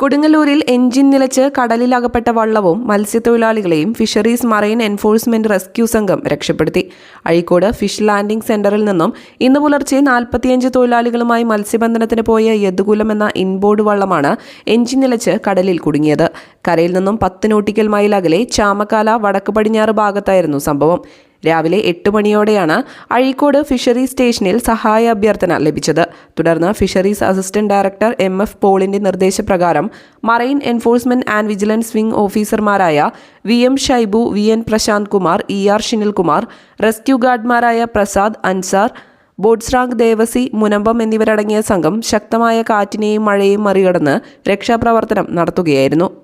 കൊടുങ്ങല്ലൂരിൽ എഞ്ചിൻ നിലച്ച് കടലിലകപ്പെട്ട വള്ളവും മത്സ്യത്തൊഴിലാളികളെയും ഫിഷറീസ് മറൈൻ എൻഫോഴ്സ്മെന്റ് റെസ്ക്യൂ സംഘം രക്ഷപ്പെടുത്തി. അഴീക്കോട് ഫിഷ് ലാൻഡിംഗ് സെന്ററിൽ നിന്നും ഇന്ന് പുലർച്ചെ നാൽപ്പത്തിയഞ്ച് തൊഴിലാളികളുമായി മത്സ്യബന്ധനത്തിന് പോയ യദുകുലം എന്ന ഇൻബോർഡ് വള്ളമാണ് എഞ്ചിൻ നിലച്ച് കടലിൽ കുടുങ്ങിയത്. കരയിൽ നിന്നും പത്ത് നോട്ടിക്കൽ മൈൽ അകലെ ചാമക്കാല വടക്ക് പടിഞ്ഞാറ് ഭാഗത്തായിരുന്നു സംഭവം. രാവിലെ എട്ട് മണിയോടെയാണ് അഴീക്കോട് ഫിഷറീസ് സ്റ്റേഷനിൽ സഹായ അഭ്യർത്ഥന ലഭിച്ചത്. തുടർന്ന് fisheries assistant director M F പോളിന്റെ നിർദ്ദേശപ്രകാരം marine enforcement and vigilance wing ഓഫീസർമാരായ V M Shaibu V N Prashanth Kumar E R Shinilkumar rescue ഗാർഡ്മാരായ Prasad Ansar ബോട്ട്സ്റാങ് ദേവസി മുനമ്പം എന്നിവരടങ്ങിയ സംഘം ശക്തമായ കാറ്റിനെയും മഴയെയും മറികടന്ന് രക്ഷാപ്രവർത്തനം നടത്തുകയായിരുന്നു.